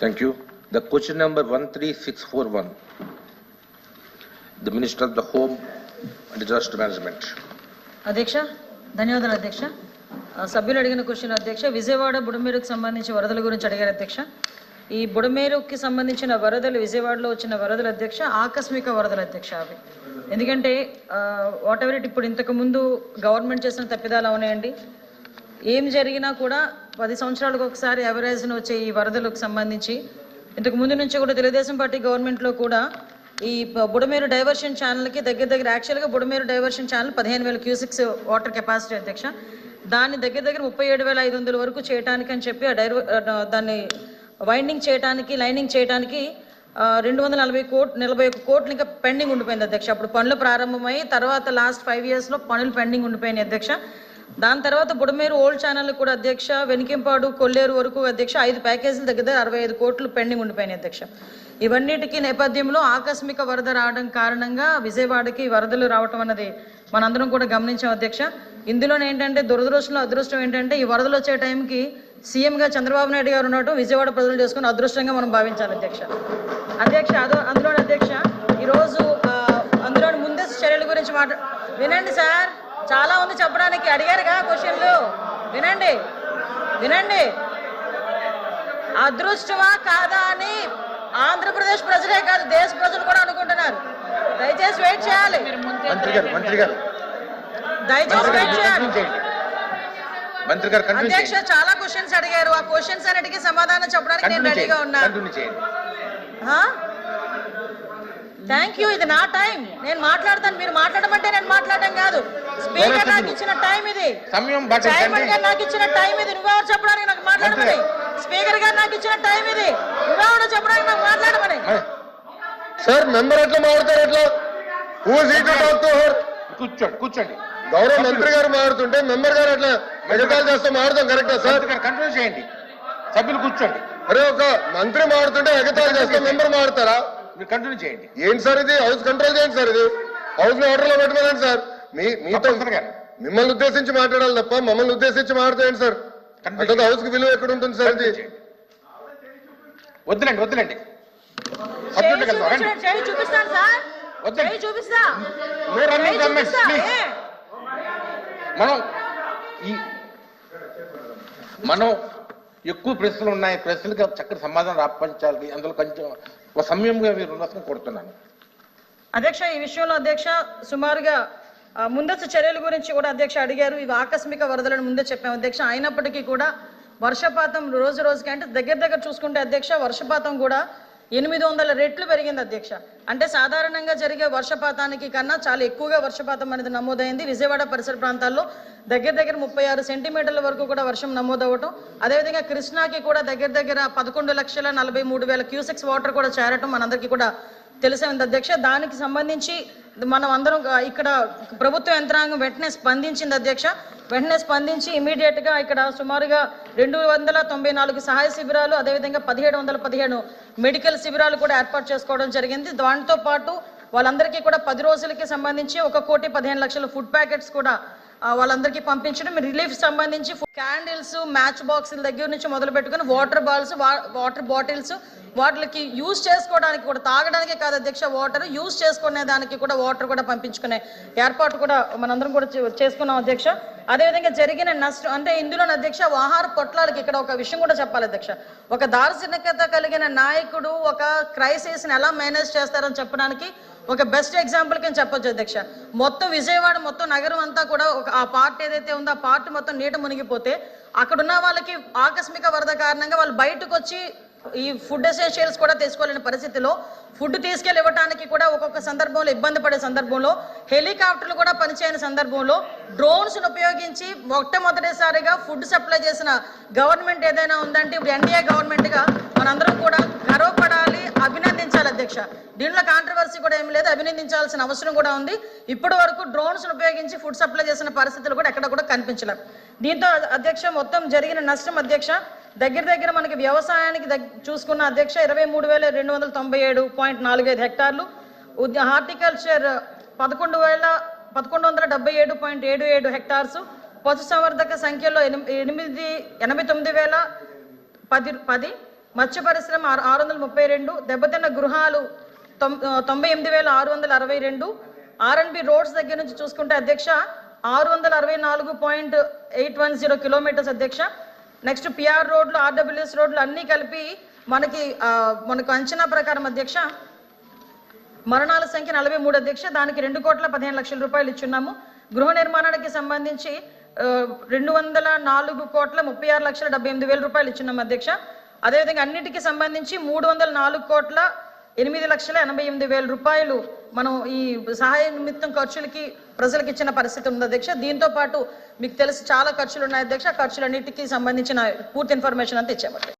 Thank you. The question number 13641. The Minister of the Home and Disaster Management. అధ్యక్ష ధన్యవాదాలు అధ్యక్ష ఆ, సభ్యులు అడిగిన క్వశ్చన్ అధ్యక్ష విజయవాడ బుడమేరుకు సంబంధించి వరదల గురించి అడిగారు అధ్యక్ష ఈ బుడమేరుకి సంబంధించిన వరదలు విజయవాడలో వచ్చిన వరదలు అధ్యక్ష ఆకస్మిక వరదలు అధ్యక్ష అవి ఎందుకంటే వాట్ ఎవర్ ఇట్ ఇప్పుడు ఇంతకు ముందు గవర్నమెంట్ చేసిన తప్పిదాలు అవునాయండి ఏం జరిగినా కూడా పది సంవత్సరాలకు ఒకసారి ఎవరేజ్ను వచ్చే ఈ వరదలకు సంబంధించి ఇంతకు ముందు నుంచి కూడా తెలుగుదేశం పార్టీ గవర్నమెంట్లో కూడా ఈ బుడమేరు డైవర్షన్ ఛానల్కి దగ్గర దగ్గర యాక్చువల్గా బుడమేరు డైవర్షన్ ఛానల్ పదిహేను వేల క్యూసిక్స్ వాటర్ కెపాసిటీ అధ్యక్ష. దాన్ని దగ్గర దగ్గర ముప్పై ఏడు వేల ఐదు వందల వరకు చేయడానికి అని చెప్పి ఆ డైవ దాన్ని వైండింగ్ చేయడానికి లైనింగ్ చేయడానికి రెండు వందల నలభై కోట్ నలభై ఒక కోట్లు ఇంకా పెండింగ్ ఉండిపోయింది అధ్యక్ష. అప్పుడు పనులు ప్రారంభమై తర్వాత లాస్ట్ ఫైవ్ ఇయర్స్లో పనులు పెండింగ్ ఉండిపోయినాయి అధ్యక్ష. దాని తర్వాత బుడమేరు ఓల్డ్ ఛానల్ కూడా అధ్యక్ష వెనికింపాడు కొల్లేరు వరకు అధ్యక్ష ఐదు ప్యాకేజీల దగ్గర అరవై ఐదు కోట్లు పెండింగ్ ఉండిపోయినాయి అధ్యక్ష. ఇవన్నిటికీ నేపథ్యంలో ఆకస్మిక వరద రావడం కారణంగా విజయవాడకి వరదలు రావటం అన్నది మనందరం కూడా గమనించాం అధ్యక్ష. ఇందులో ఏంటంటే దురదృష్టంలో అదృష్టం ఏంటంటే ఈ వరదలు వచ్చే టైంకి సీఎంగా చంద్రబాబు నాయుడు గారు ఉండటం విజయవాడ ప్రజలు చేసుకుని అదృష్టంగా మనం భావించాలి అధ్యక్ష. అధ్యక్ష అదో అందులో అధ్యక్ష ఈరోజు అందులోని అందులో ముందస్తు చర్యల గురించి మాట్లా వినండి సార్. చాలా ఉంది చెప్పడానికి అడిగారుగా క్వశ్చన్లు. వినండి. వినండి. అదృష్టమా కాదా అని ఆంధ్రప్రదేశ్ ప్రజలే కాదు దేశ ప్రజలు కూడా అనుకుంటున్నారు. దయచేసి వెయిట్ చేయాలి. మంత్రి గారు మంత్రి గారు. దయచేసి వెయిట్ చేయాలి. కంటిన్యూ చేయండి. మంత్రి గారు కంటిన్యూ అధ్యక్ష చాలా క్వశ్చన్స్ అడిగారు. ఆ క్వశ్చన్స్ అన్నిటికీ సమాధానం చెప్పడానికి నేను రెడీగా చేయండి. ఉన్నా కంటిన్యూ చేయండి. థ్యాంక్ యూ ఇది నా టైం నేను మాట్లాడతాను. మీరు మాట్లాడమంటే నేను మాట్లాడడం కాదు. స్పీకర్ నాకు ఇచ్చిన టైం ఇది. సమయం చైర్మన్ గారు నాకు ఇచ్చిన టైం ఇది. నువ్వెవరు చెప్పడానికి నాకు మాట్లాడమని? స్పీకర్ గారు నాకు ఇచ్చిన టైం ఇది. నువ్వెవరు చెప్పడానికి నాకు మాట్లాడమని? సార్ మెంబర్ ఎట్లా మాట్లాడతారు ఎట్లా? కూర్చోండి కూర్చోండి. గౌరవ మంత్రి గారు. మాట్లాడుతుంటే మెంబర్ గారు అట్లా ఎగతాలు చేస్తూ మాట్లాడతాం కరెక్టా సార్? కంటిన్యూ చేయండి. సభ్యులు కూర్చోండి. అరే ఒక మంత్రి మాట్లాడుతుంటే ఎగతాలు చేస్తే మెంబర్ మాట్లాడతారా మీరు కంటిన్యూ చేయండి. ఏంటి సార్ ఇది? హౌస్ కంట్రోల్ చేయండి సార్ ఇది. హౌస్ని ఆర్డర్లో పెట్టుకోండి సార్. మీ మీతో మిమ్మల్ని ఉద్దేశించి మాట్లాడాలి తప్ప మమ్మల్ని ఉద్దేశించి మాట్లాడేయండి సార్. అంటే హౌస్కి విలువ ఎక్కడ ఉంటుంది సార్ ఇది? వద్దులేండి వద్దులేండి? మనం మనం ఎక్కువ ప్రశ్నలు ఉన్నాయి. ప్రశ్నలకు చక్కటి సమాధానం రాపించాలి. అందులో కొంచెం ఒక సమయంగా మీరు ఉన్నదని కోరుతున్నాను అధ్యక్ష ఈ విషయంలో అధ్యక్ష సుమారుగా ముందస్తు చర్యల గురించి కూడా అధ్యక్ష అడిగారు. ఇవి ఆకస్మిక వరదలను ముందే చెప్పాము. అధ్యక్ష అయినప్పటికీ కూడా వర్షపాతం రోజు రోజుకి అంటే దగ్గర దగ్గర చూసుకుంటే అధ్యక్ష వర్షపాతం కూడా ఎనిమిది వందల రెట్లు పెరిగింది అధ్యక్ష. అంటే సాధారణంగా జరిగే వర్షపాతానికి కన్నా చాలా ఎక్కువగా వర్షపాతం అనేది నమోదైంది. విజయవాడ పరిసర ప్రాంతాల్లో దగ్గర దగ్గర ముప్పై ఆరు సెంటీమీటర్ల వరకు కూడా వర్షం నమోదవటం అదేవిధంగా కృష్ణాకి కూడా దగ్గర దగ్గర పదకొండు లక్షల నలభై మూడు వేల క్యూసెక్స్ వాటర్ కూడా చేరటం మనందరికీ కూడా తెలిసే ఉంది అధ్యక్ష. దానికి సంబంధించి మనం అందరం ఇక్కడ ప్రభుత్వ యంత్రాంగం వెంటనే స్పందించింది అధ్యక్ష. వెంటనే స్పందించి ఇమీడియట్గా ఇక్కడ సుమారుగా రెండు వందల తొంభై నాలుగు సహాయ శిబిరాలు అదేవిధంగా పదిహేడు వందల పదిహేను మెడికల్ శిబిరాలు కూడా ఏర్పాటు చేసుకోవడం జరిగింది. దాంతో పాటు వాళ్ళందరికీ కూడా పది రోజులకి సంబంధించి ఒక కోటి పదిహేను లక్షల ఫుడ్ ప్యాకెట్స్ కూడా వాళ్ళందరికీ పంపించడం రిలీఫ్ సంబంధించి క్యాండిల్స్ మ్యాచ్ బాక్సుల దగ్గర నుంచి మొదలు పెట్టుకుని వాటర్ బాల్స్ వాటర్ బాటిల్స్ వాటికి యూజ్ చేసుకోవడానికి కూడా తాగడానికే కాదు అధ్యక్ష వాటర్ యూజ్ చేసుకునే దానికి కూడా వాటర్ కూడా పంపించుకునే ఏర్పాటు కూడా మనందరం కూడా చేసుకున్నాం అధ్యక్ష. అదేవిధంగా జరిగిన నష్టం అంటే ఇందులో అధ్యక్ష ఆహార పొట్లాలకి ఇక్కడ ఒక విషయం కూడా చెప్పాలి అధ్యక్ష. ఒక దార్శనికత కలిగిన నాయకుడు ఒక క్రైసిస్ని ఎలా మేనేజ్ చేస్తారని చెప్పడానికి ఒక బెస్ట్ ఎగ్జాంపుల్ కింద చెప్పొచ్చు అధ్యక్ష. మొత్తం విజయవాడ మొత్తం నగరం అంతా కూడా ఒక ఆ పార్ట్ ఏదైతే ఉందో ఆ పార్ట్ మొత్తం నీట మునిగిపోతే అక్కడ ఉన్న వాళ్ళకి ఆకస్మిక వరద కారణంగా వాళ్ళు బయటకు వచ్చి ఈ ఫుడ్ ఎసెన్షియల్స్ కూడా తీసుకోలేని పరిస్థితిలో ఫుడ్ తీసుకెళ్ళి ఇవ్వడానికి కూడా ఒక్కొక్క సందర్భంలో ఇబ్బంది పడే సందర్భంలో హెలికాప్టర్లు కూడా పనిచేయని సందర్భంలో డ్రోన్స్ను ఉపయోగించి మొట్టమొదటిసారిగా ఫుడ్ సప్లై చేసిన గవర్నమెంట్ ఏదైనా ఉందంటే ఇప్పుడు ఎన్డీఏ గవర్నమెంట్గా మనందరం కూడా గర్వపడాలి అభినందించాలి అధ్యక్ష. దీనిలో కాంట్రవర్సీ కూడా ఏం లేదు అభినందించాల్సిన అవసరం కూడా ఉంది. ఇప్పటి వరకు డ్రోన్స్ ఉపయోగించి ఫుడ్ సప్లై చేసిన పరిస్థితులు కూడా ఎక్కడ కూడా కనిపించలేదు. దీంతో అధ్యక్ష మొత్తం జరిగిన నష్టం అధ్యక్ష దగ్గర దగ్గర మనకి వ్యవసాయానికి చూసుకున్న అధ్యక్ష ఇరవై మూడు వేల రెండు వందల తొంభై ఏడు పాయింట్ నాలుగైదు హెక్టార్లు. ఉద్య- హార్టికల్చర్ పదకొండు వేల పదకొండు వందల డెబ్బై ఏడు పాయింట్ ఏడు ఏడు హెక్టార్స్. పశుసంవర్ధక సంఖ్యలో ఎనిమిది ఎనిమిది ఎనభై తొమ్మిది వేల పది పది. మత్స్య పరిశ్రమ ఆరు ఆరు వందల ముప్పై రెండు. దెబ్బతిన్న గృహాలు తొం- తొంభై ఎనిమిది వేల ఆరు వందల అరవై రెండు. ఆర్ఎన్బి రోడ్స్ దగ్గర నుంచి చూసుకుంటే అధ్యక్ష ఆరు వందల అరవై నాలుగు point eight one zero kilometers అధ్యక్ష. నెక్స్ట్ పిఆర్ రోడ్లు ఆర్డబ్ల్యూఎస్ రోడ్లు అన్నీ కలిపి మనకి మనకు అంచనా ప్రకారం అధ్యక్ష మరణాల సంఖ్య నలభై మూడు అధ్యక్ష దానికి రెండు కోట్ల పదిహేను లక్షల రూపాయలు ఇచ్చున్నాము. గృహ నిర్మాణానికి సంబంధించి రెండు వందల నాలుగు కోట్ల ముప్పై ఆరు లక్షల డెబ్బై ఎనిమిది వేల రూపాయలు ఇచ్చున్నాము అధ్యక్ష. అదేవిధంగా అన్నిటికీ సంబంధించి మూడు వందల నాలుగు కోట్ల ఎనిమిది లక్షల ఎనభై ఎనిమిది వేల రూపాయలు మనం ఈ సహాయ నిమిత్తం ఖర్చులకి ప్రజలకు ఇచ్చిన పరిస్థితి ఉంది అధ్యక్ష. దీంతో పాటు మీకు తెలిసి చాలా ఖర్చులు ఉన్నాయి అధ్యక్ష. ఖర్చులన్నిటికీ సంబంధించిన పూర్తి ఇన్ఫర్మేషన్ అంతా ఇచ్చామండి